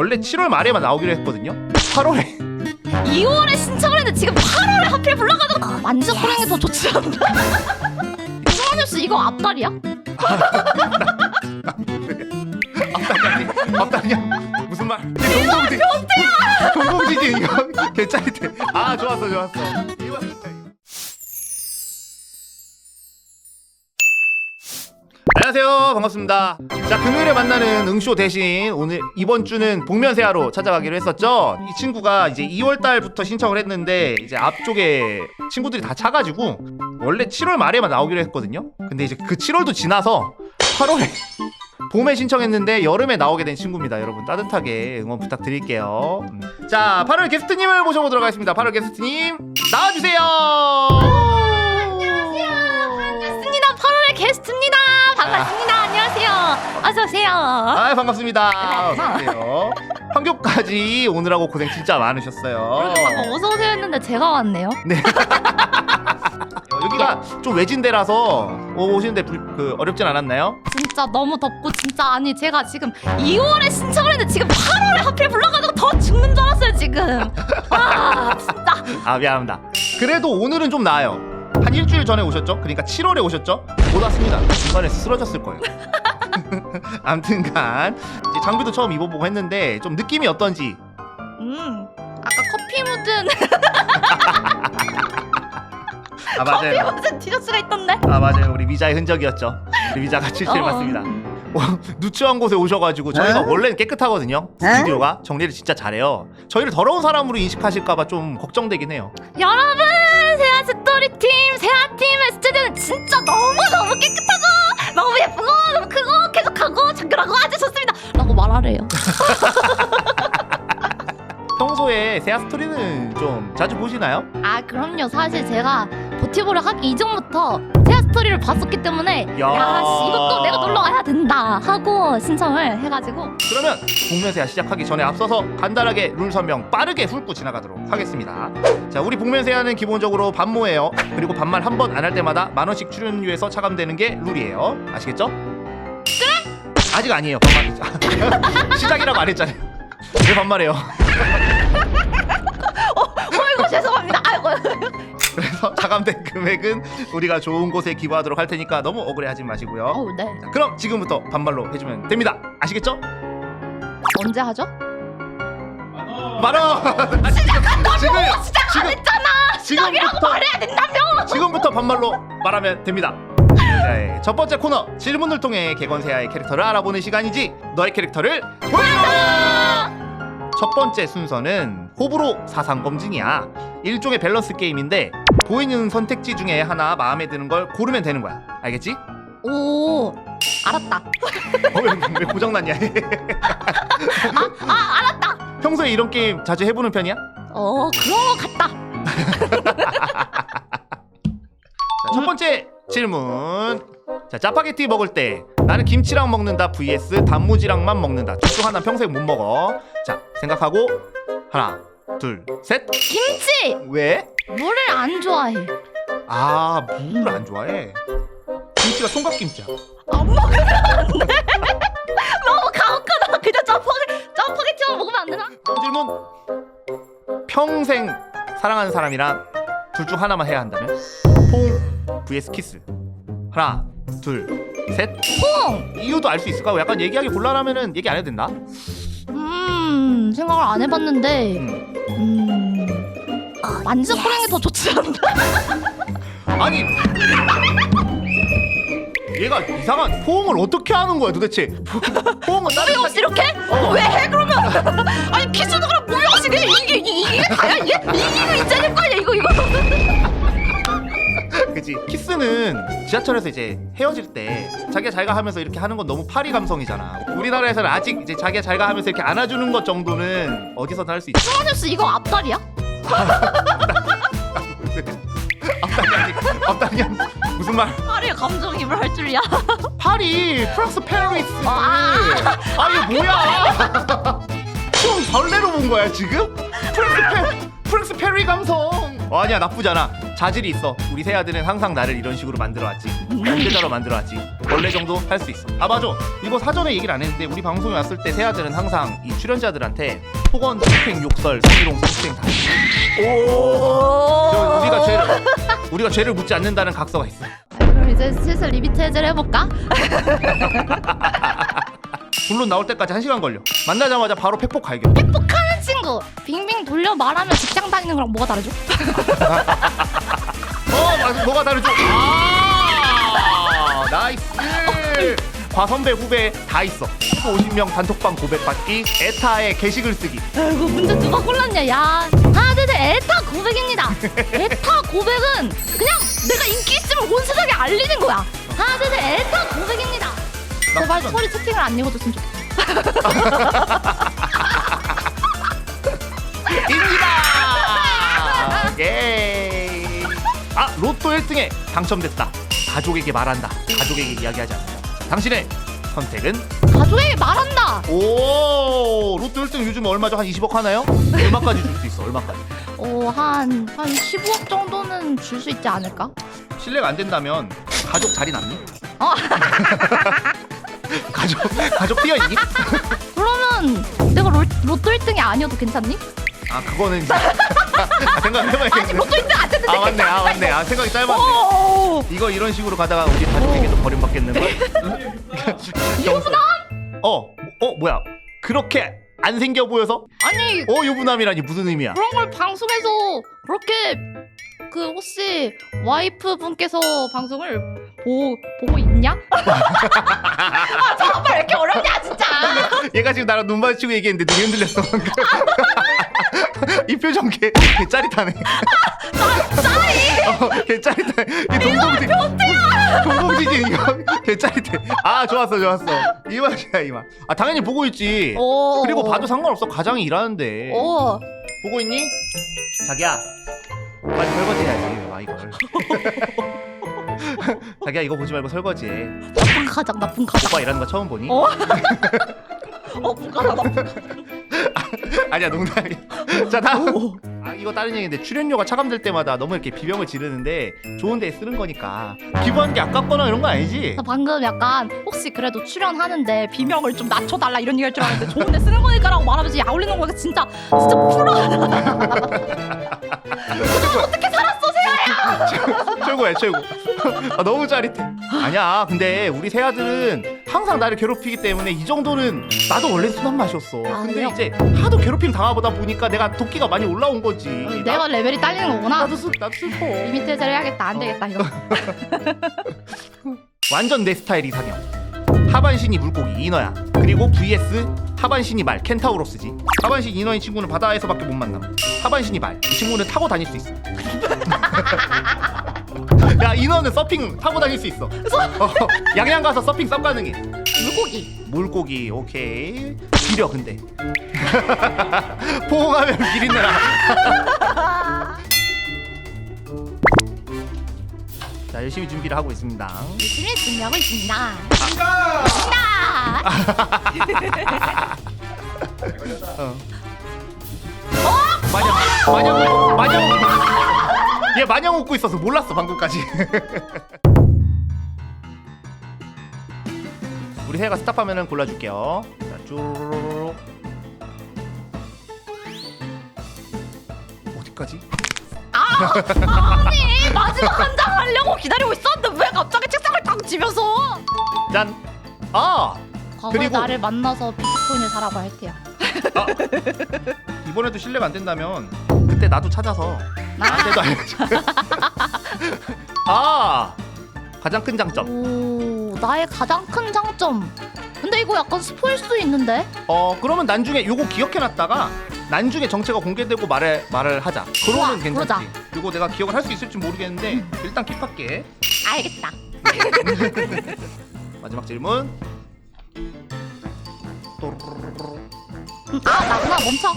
원래 7월 말에만 나오기로 했거든요. 8월에 2월에 신청을 했는데 지금 8월에 하필 불러가지고 아, 완전 호랑이 더 좋지 않나? 송하늘 씨 이거 앞다리야? 앞다리 앞다리야 무슨 말? 동공지 변태야. 동공지진 이거 괜찮대. 아 좋았어 좋았어. 안녕하세요. 반갑습니다. 자 금요일에 만나는 응쇼 대신 오늘 이번 주는 복면세하로 찾아가기로 했었죠? 이 친구가 이제 2월달부터 신청을 했는데 이제 앞쪽에 친구들이 다 차가지고 원래 7월 말에만 나오기로 했거든요? 근데 이제 그 7월도 지나서 8월에 봄에 신청했는데 여름에 나오게 된 친구입니다. 여러분 따뜻하게 응원 부탁드릴게요. 음. 자 8월 게스트님을 모셔보도록 하겠습니다. 8월 게스트님 나와주세요! 반갑습니다. 8월의 게스트입니다. 반갑습니다. 안녕하세요. 어서 오세요. 아 반갑습니다. 네. 어서오세요. 판교까지 오느라고 고생 진짜 많으셨어요. 그러니까 뭐 어서 오세요 했는데 제가 왔네요. 어, 여기가 좀 외진 데라서 오- 오시는데 불, 그 어렵진 않았나요? 진짜 너무 덥고 진짜 아니 제가 지금 2월에 신청을 했는데 지금 8월에 하필 불러가지고 더 죽는 줄 알았어요 지금. 아 진짜. 아 미안합니다. 그래도 오늘은 좀 나아요. 한 일주일 전에 오셨죠? 그러니까 7월에 오셨죠? 못 왔습니다. 중간에 쓰러졌을 거예요. 암튼간 이제 장비도 처음 입어보고 했는데 좀 느낌이 어떤지 음. 아까 커피 묻은 아 커피 맞아요. 묻은 티셔츠가 있던데. 아 맞아요. 우리 미자의 흔적이었죠. 우리 미자가 칠칠 어. 맞습니다. 어, 누추한 곳에 오셔가지고 저희가 원래는 깨끗하거든요 스튜디오가 정리를 진짜 잘해요 저희를 더러운 사람으로 인식하실까봐 좀 걱정되긴 해요 여러분 세아 스토리팀. 세아팀의 스튜디오는 진짜 너무너무 깨끗하고 너무 예쁘고 너무 크고 쾌적하고 장글하고 아주 좋습니다. 라고 말하래요. 평소에 세아 스토리는 좀 자주 보시나요? 아 그럼요. 사실 제가 버티보를 하기 이전부터 세아 스토리를 봤었기 때문에 야. 야 씨 이것도 내가 놀러 가야 된다 하고 신청을 해가지고. 그러면 복면세아 시작하기 전에 앞서서 간단하게 룰 설명 빠르게 훑고 지나가도록 하겠습니다. 자 우리 복면세아는 기본적으로 반모예요. 그리고 반말 한 번 안 할 때마다 만 원씩 출연료에서 차감되는 게 룰이에요. 아시겠죠? 아직 아니에요 반말. 시작이라고 안 했잖아요. 왜 반말해요? 어이구 죄송합니다. 아이고 그래서 차감된 금액은 우리가 좋은 곳에 기부하도록 할 테니까 너무 억울해하지 마시고요. 어우 네 자, 그럼 지금부터 반말로 해주면 됩니다. 아시겠죠? 언제 하죠? 만 원. 아, 지금 지금 시작 안 지금 했잖아 시작이라고 지금부터 말해야 된다며 지금부터 반말로 말하면 됩니다. 자, 예. 첫 번째 코너 질문을 통해 개건세아의 캐릭터를 알아보는 시간이지 너의 캐릭터를 보여줘. 첫 번째 순서는 호불호 사상 검증이야. 일종의 밸런스 게임인데 보이는 선택지 중에 하나 마음에 드는 걸 고르면 되는 거야. 알겠지? 오 알았다 어, 왜, 왜 고장났냐? 아 알았다 평소에 이런 게임 자주 해보는 편이야? 어 그런 거 같다 자, 첫 번째 질문. 자, 짜파게티 먹을 때 나는 김치랑 먹는다 vs 단무지랑만 먹는다. 둘중 하나 평생 못 먹어. 자, 생각하고 하나, 둘, 셋. 김치 왜? 물을 안 좋아해 아, 무를 안 좋아해. 김치가 총각김치야. 안 먹으면 안 돼 너무 가혹하다 그냥 짜파게 짜파게티만 먹으면 안 되나? 다음 질문. 평생 사랑하는 사람이랑 둘 중 하나만 해야 한다면? 퐁 vs 키스. 하나, 둘, 셋. 퐁! 이유도 알 수 있을까? 약간 얘기하기 곤란하면은 얘기 안 해도 된다. 음 생각을 안 해봤는데 음. 음 아, 완전 호랑이 더 좋지 않나? 아니 얘가 이상한 포옹을 어떻게 하는 거야 도대체 포옹은 다른 무용씨 이렇게? 어. 왜 해 그러면? 아니 키스도 그럼 무용씨네 이게 이게 이게 다야 이게 이기고 있자는 거 아니야 이거 이거 그지 키스는 지하철에서 이제 헤어질 때 자기가 잘가 하면서 이렇게 하는 건 너무 파리 감성이잖아 우리나라에서는 아직 이제 자기가 잘가 하면서 이렇게 안아주는 것 송정도는 어디서든 할수 있지 송하늘씨 이거 앞다리야? 앞다리 아니 앞다리 아니 무슨 말 파리의 감정입을 할 줄이야 파리 프랑스 페리스 아. 아 이게 뭐야 좀 벌레로 본 거야 지금 프랑스 페 프랑스 페리 감성 어, 아니야 나쁘잖아 자질이 있어. 우리 새 아들은 항상 나를 이런 식으로 만들어왔지. 공대자로 만들어왔지. 원래 정도 할 수 있어. 아 맞아. 이거 사전에 얘기를 안 했는데 우리 방송에 왔을 때 새 아들은 항상 이 출연자들한테 폭언, 폭행, 욕설, 성희롱, 성추행 다. 저 우리가 죄를 우리가 죄를 묻지 않는다는 각서가 있어. 그럼 이제 슬슬 리미트 해제를 해볼까? 본론 나올 때까지 한 시간 걸려. 만나자마자 바로 팩폭 갈겨. 행복하는 친구 빙빙 돌려 말하면 직장 다니는 거랑 뭐가 다르죠? 어, 맞아. 뭐가 다르죠? 아, 나이스. 과선배 후배 다 있어. 50명 단톡방 고백받기, 에타에 게시글 쓰기. 아이고 문제 누가 골랐냐 야 하드드 에타 고백입니다 에타 고백은 그냥 내가 인기 있으면 온 세상에 알리는 거야 하드드 에타 고백입니다 제발 소리 채팅을 안 읽어줬으면 좋겠다 입니다. 예. 아, 로또 1등에 당첨됐다. 가족에게 말한다. 가족에게 이야기하지 않는다. 당신의 선택은 가족에게 말한다 오 로또 1등 요즘 얼마죠? 한 20억 하나요? 얼마까지 줄 수 있어? 얼마까지? 어한한 15억 정도는 줄 수 있지 않을까? 실례가 안 된다면 가족 자리 남니? 어 가족 가족 뛰어 있니? 그러면 내가 로, 로또 1등이 아니어도 괜찮니? 아 그거는 이제 아, 생각해봐야겠네. 아니 로또 1등 안 아 맞네, 아 맞네, 아 생각이 짧았네. 오 이거 이런 식으로 가다가 우리 가족에게도 버림받겠는 걸? 유부남? 어, 어 뭐야? 그렇게 안 생겨 보여서? 아니 어 유부남이라니 무슨 의미야? 그런 걸 방송에서 그렇게 그 혹시 와이프 분께서 방송을 보, 보고 있냐? 아왜 이렇게 어렵냐 진짜 얘가 지금 나랑 눈 마주치고 얘기했는데 눈이 흔들렸어. 이 표정 개, 개 짜릿하네. 짜리 어, 개 짜릿해. 이 동공지. 동공지진 이거 개 짜릿해. 아 좋았어 좋았어. 이 맛이야 이 맛. 아 당연히 보고 있지. 오 그리고 봐도 상관없어. 가장이 일하는데. 오 보고 있니? 자기야. 빨리 설거지 해야지. 와 이걸. 자기야 이거 보지 말고 설거지해. 나쁜 가장 나쁜 가장 오빠 일하는 거 처음 보니? 어? 어 가장 나쁜 아니야 농담이야. 자 다음. 아 이거 다른 얘기인데 출연료가 차감될 때마다 너무 이렇게 비명을 지르는데 좋은 데 쓰는 거니까 기부하는 게 아깝거나 이런 거 아니지? 나 방금 약간 혹시 그래도 출연하는데 비명을 좀 낮춰달라 이런 얘기 할 줄 알았는데 좋은데 쓰는 거니까라고 말하면서 약 올리는 거니까 진짜 진짜 풀어 어떻게 살았어 세아야 최고야 최고. 아 너무 짜릿해. 아니야 근데 우리 새 아들은 항상 나를 괴롭히기 때문에 이 정도는 나도 원래 순한 맛이었어. 아, 근데 그래요? 이제 하도 괴롭힘 당하보다 보니까 내가 도끼가 많이 올라온 거지. 내가 레벨이 딸리는 거구나 나도 슬 나도 슬퍼. 리미트 해제를 해야겠다 안 되겠다 이거 완전 내 스타일 이상형. 하반신이 물고기 인어야. 그리고 vs 하반신이 말 켄타우로스지. 하반신 인어인 친구는 바다에서밖에 못 만남. 하반신이 말. 이 친구는 타고 다닐 수 있어. 야 인어는 서핑 타고 다닐 수 있어. 어, 양양 가서 서핑 쌉 가능해. 물고기 물고기 오케이. 기려 근데. 포옹하면 비린내 나. 자 열심히 준비를 하고 있습니다. 열심히 준비하고 있습니다 아. 나 어. 마냥 마냥 마냥 얘 마냥 웃고 있어서 몰랐어 방금까지. 우리 새가 스탑하면은 골라줄게요. 자 쭈루루루. 어디까지? 아니 마지막 한 장 하려고 기다리고 있었는데 왜 갑자기 책상을 탁 집어서 짠. 아 과거에 그리고- 나를 만나서 비트코인을 사라고 할 테야 이번에도 신뢰가 안 된다면 그때 나도 찾아서 나한테도 알려줘. 아 가장 큰 장점. 오 나의 가장 큰 장점 근데 이거 약간 스포일 수 있는데 어 그러면 나중에 요거 기억해놨다가 나중에 정체가 공개되고 말을 말을 하자. 좋아, 그러면 괜찮지. 그러자. 요거 내가 기억을 할 수 있을지 모르겠는데 일단 킵할게. 알겠다 마지막 질문. 아 나구나 멈춰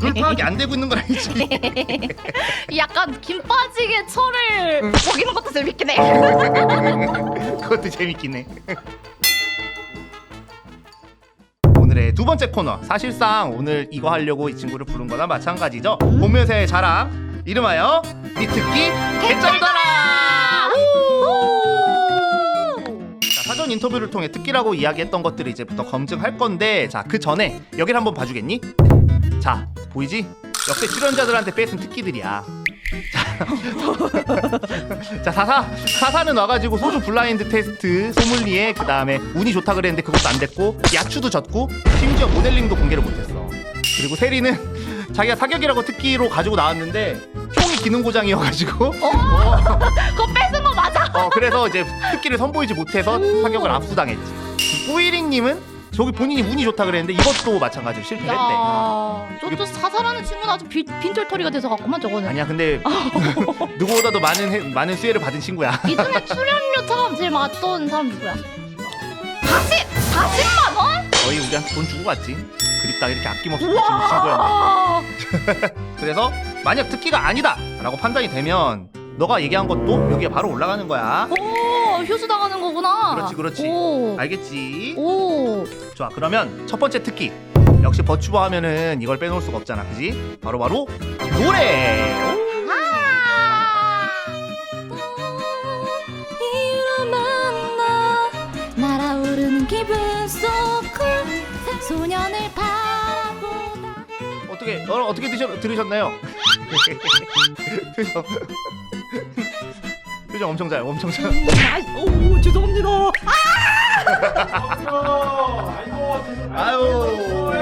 룰 파악이 안 되고 있는 건 아니지. 약간 김 빠지게 철을 먹이는 것도 재밌긴 해 그것도 재밌긴 해. 오늘의 두 번째 코너. 사실상 오늘 이거 하려고 이 친구를 부른 거나 마찬가지죠. 본묘새의 자랑. 이름하여 니 특기 개쩔더라 자, 사전 인터뷰를 통해 특기라고 이야기했던 것들을 이제부터 검증할 건데 자 그 전에 여기를 한번 봐주겠니? 자 보이지? 역대 출연자들한테 뺏은 특기들이야. 자, 자 사사 사사는 와가지고 소주 블라인드 테스트 소믈리에 그 다음에 운이 좋다 그랬는데 그것도 안 됐고 야추도 졌고 심지어 모델링도 공개를 못했어. 그리고 세리는 자기가 사격이라고 특기로 가지고 나왔는데 총이 기능 고장이어가지고. 그거 뺏은 거 맞아 어 그래서 이제 특기를 선보이지 못해서 사격을 압수당했지. 꾸이링님은 저기 본인이 운이 좋다 그랬는데 이것도 마찬가지로 실패했대. 야, 저또 사살하는 친구는 아주 빈, 빈털터리가 돼서 갔구만 저거는 아니야 근데 누구보다도 많은 해- 많은 수혜를 받은 친구야. 이 중에 출연료 처럼 제일 많았던 사람 누구야? 40! 40만 원? 거의 우리한테 돈 주고 갔지. 그립다 이렇게 아낌없이 주는 친구야. 와 그래서 만약 특기가 아니다라고 판단이 되면 너가 얘기한 것도 여기에 바로 올라가는 거야. 오 효수 당하는 거구나 그렇지, 그렇지. 오, 알겠지? 오. 좋아 그러면 첫 번째 특기. 역시 버추버 하면은 이걸 빼놓을 수가 없잖아, 그지? 바로 바로 노래. 아. 이름은 나 날아오르는 기분 속을 소년을 바라보다 어떻게 어, 어떻게 드셨, 들으셨나요? 표정 엄청 잘 엄청 잘. 오 죄송합니다. 아유.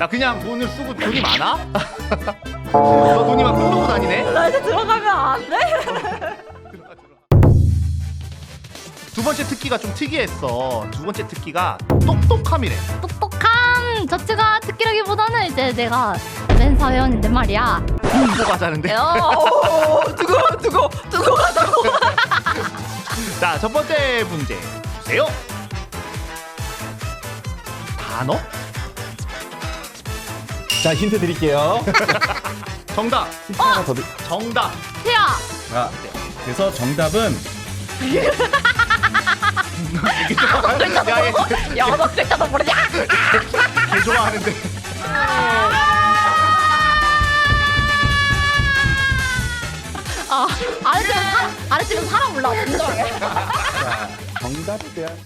야 그냥 돈을 쓰고 돈이 많아? 너 돈이 막 흘러고 다니네. 나 이제 들어가면 안 돼? 두 번째 특기가 좀 특이했어. 두 번째 특기가 똑똑함이래. 똑똑함 자체가 특기라기보다는 이제 내가 맨 사연인데 말이야 두고 가자는데. 오 두고 두고 두고 가자고. 자, 첫 번째 문제 주세요. 단어? 자 힌트 드릴게요. 정답. 하나 더 드. 정답. 태야 자, 그래서 정답은 영어 글자도 모르냐 개 좋아하는데. 아 사, 아래 쪽에서 사람 자, 정답에 대한